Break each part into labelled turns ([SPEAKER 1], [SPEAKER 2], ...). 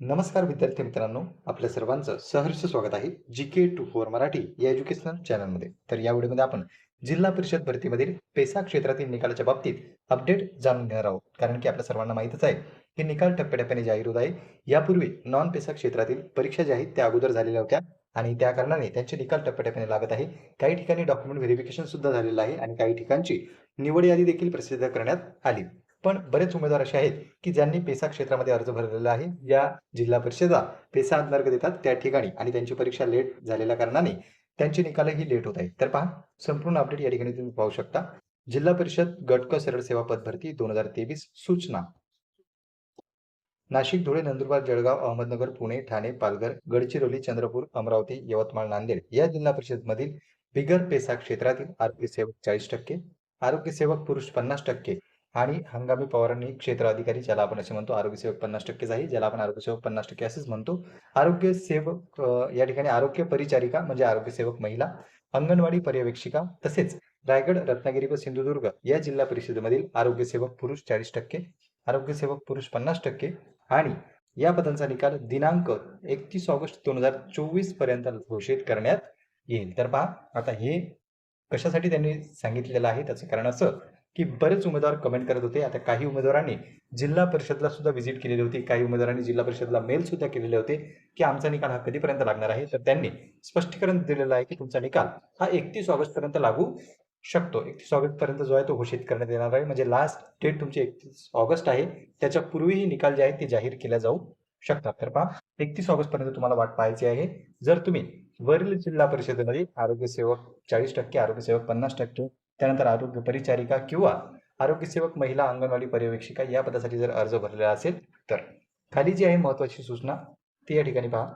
[SPEAKER 1] नमस्कार विद्यार्थी मित्रांनो आपल्या सर्वांचं सहर्ष स्वागत आहे G K two four Marathi या एज्युकेशनल चॅनलमध्ये तर या व्हिडिओमध्ये आपण जिल्हा परिषद भरतीमधील पेसा क्षेत्रातील निकालाच्या बाबतीत अपडेट जाणून घेणार आहोत. कारण की आपल्या सर्वांना माहीतच आहे की निकाल टप्प्याटप्प्याने जाहीर होत आहे. यापूर्वी नॉन पेसा क्षेत्रातील परीक्षा ज्या आहेत त्या अगोदर झालेल्या होत्या आणि त्या कारणाने त्यांचे निकाल टप्प्याटप्प्याने लागत आहे. काही ठिकाणी डॉक्युमेंट व्हेरिफिकेशन सुद्धा झालेलं आहे आणि काही ठिकाणची निवड यादी देखील प्रसिद्ध करण्यात आली. पण बरेच उमेदवार असे आहेत की ज्यांनी पेसा क्षेत्रामध्ये अर्ज भरलेला आहे या जिल्हा परिषदा पेसा अंतर्गत येतात त्या ठिकाणी आणि त्यांची परीक्षा लेट झालेल्या कारणाने त्यांचे निकालही लेट होत आहेत तर पहा संपूर्ण अपडेट या ठिकाणी तुम्ही पाहू शकता. जिल्हा परिषद गटक सरळ सेवा पद भरती दोन हजार तेवीस सूचना. नाशिक धुळे नंदुरबार जळगाव अहमदनगर पुणे ठाणे पालघर गडचिरोली चंद्रपूर अमरावती यवतमाळ नांदेड या जिल्हा परिषद मधील बिगर पेसा क्षेत्रातील आरोग्य सेवक चाळीस टक्के आरोग्य सेवक पुरुष पन्नास टक्के आणि हंगामी पवारांनी क्षेत्र अधिकारी ज्याला आपण असे म्हणतो आरोग्य सेवक पन्नास टक्केच आहे ज्याला आपण आरोग्य सेवक पन्नास टक्के असेच म्हणतो. आरोग्य सेवक या ठिकाणी आरोग्य परिचारिका म्हणजे आरोग्य सेवक महिला अंगणवाडी पर्यवेक्षिका तसेच रायगड रत्नागिरी व सिंधुदुर्ग या जिल्हा परिषदेमधील आरोग्य सेवक पुरुष चाळीस टक्के आरोग्य सेवक पुरुष पन्नास टक्के आणि या पदांचा निकाल दिनांक एकतीस ऑगस्ट दोन हजार चोवीसपर्यंत घोषित करण्यात येईल. तर पहा आता हे कशासाठी त्यांनी सांगितलेलं आहे? त्याचं कारण असं की बरेच उमेदवार कमेंट करत होते. आता काही उमेदवारांनी जिल्हा परिषदला सुद्धा व्हिजिट केलेली होती. काही उमेदवारांनी जिल्हा परिषदला मेल सुद्धा केलेले होते की आमचा निकाल हा कधीपर्यंत लागणार आहे? तर त्यांनी स्पष्टीकरण दिलेलं आहे की तुमचा निकाल हा एकतीस ऑगस्ट पर्यंत लागू शकतो. एकतीस ऑगस्ट पर्यंत जो आहे तो घोषित करण्यात येणार आहे. म्हणजे लास्ट डेट तुमची एकतीस ऑगस्ट आहे. त्याच्या पूर्वीही निकाल जे आहेत ते जाहीर केल्या जाऊ शकतात. तर पहा एकतीस ऑगस्ट पर्यंत तुम्हाला वाट पाहायची आहे. जर तुम्ही वरील जिल्हा परिषदेमध्ये आरोग्य सेवक चाळीस टक्के आरोग्य सेवक पन्नास टक्के त्यानंतर आरोग्य परिचारिका किंवा आरोग्यसेवक महिला अंगणवाडी पर्यवेक्षिका या पदासाठी जर अर्ज भरलेला असेल तर. खाली जी आहे महत्वाची सूचना ती या ठिकाणी पहा.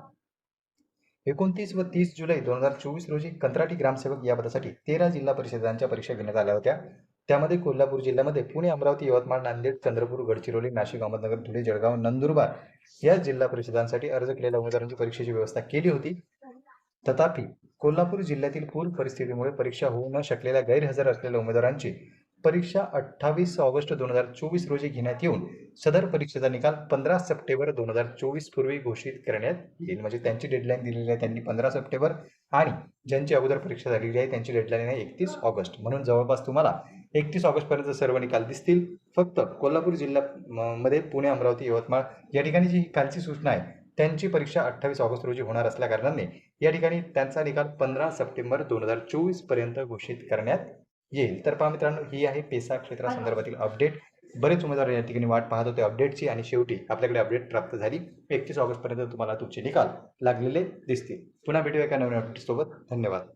[SPEAKER 1] एकोणतीस व तीस जुलै दोन हजार चोवीस रोजी कंत्राटी ग्रामसेवक या पदासाठी तेरा जिल्हा परिषदांच्या परीक्षा घेण्यात आल्या होत्या. त्यामध्ये कोल्हापूर जिल्ह्यामध्ये पुणे अमरावती यवतमाळ नांदेड चंद्रपूर गडचिरोली नाशिक अहमदनगर धुळे जळगाव नंदुरबार या जिल्हा परिषदांसाठी अर्ज केलेल्या उमेदवारांची परीक्षेची व्यवस्था केली होती. तथापि कोल्हापूर जिल्ह्यातील पूर परिस्थितीमुळे परीक्षा होऊ न शकलेल्या गैरहजर असलेल्या उमेदवारांची परीक्षा अठ्ठावीस ऑगस्ट दोन हजार चोवीस रोजी घेण्यात येऊन सदर परीक्षेचा निकाल पंधरा सप्टेंबर दोन हजार चोवीस पूर्वी घोषित करण्यात येईल. म्हणजे त्यांची डेडलाईन दिलेली आहे त्यांनी पंधरा सप्टेंबर आणि ज्यांची अगोदर परीक्षा झालेली आहे त्यांची डेडलाईन आहे एकतीस ऑगस्ट. म्हणून जवळपास तुम्हाला एकतीस ऑगस्टपर्यंत सर्व निकाल दिसतील. फक्त कोल्हापूर जिल्ह्यामध्ये पुणे अमरावती यवतमाळ या ठिकाणी जी कालची सूचना आहे त्यांची परीक्षा अठ्ठावीस ऑगस्ट रोजी होणार असल्या कारणाने या ठिकाणी त्यांचा निकाल पंधरा सप्टेंबर दोन हजार चोवीसपर्यंत घोषित करण्यात येईल. तर पहा मित्रांनो ही आहे पेसा क्षेत्रासंदर्भातील अपडेट. बरेच उमेदवार या ठिकाणी वाट पाहत होते अपडेटची आणि शेवटी आपल्याकडे अपडेट प्राप्त झाली. एकतीस ऑगस्ट पर्यंत तुम्हाला तुमचे निकाल लागलेले दिसतील. पुन्हा भेटूया एका नवीन अपडेट सोबत धन्यवाद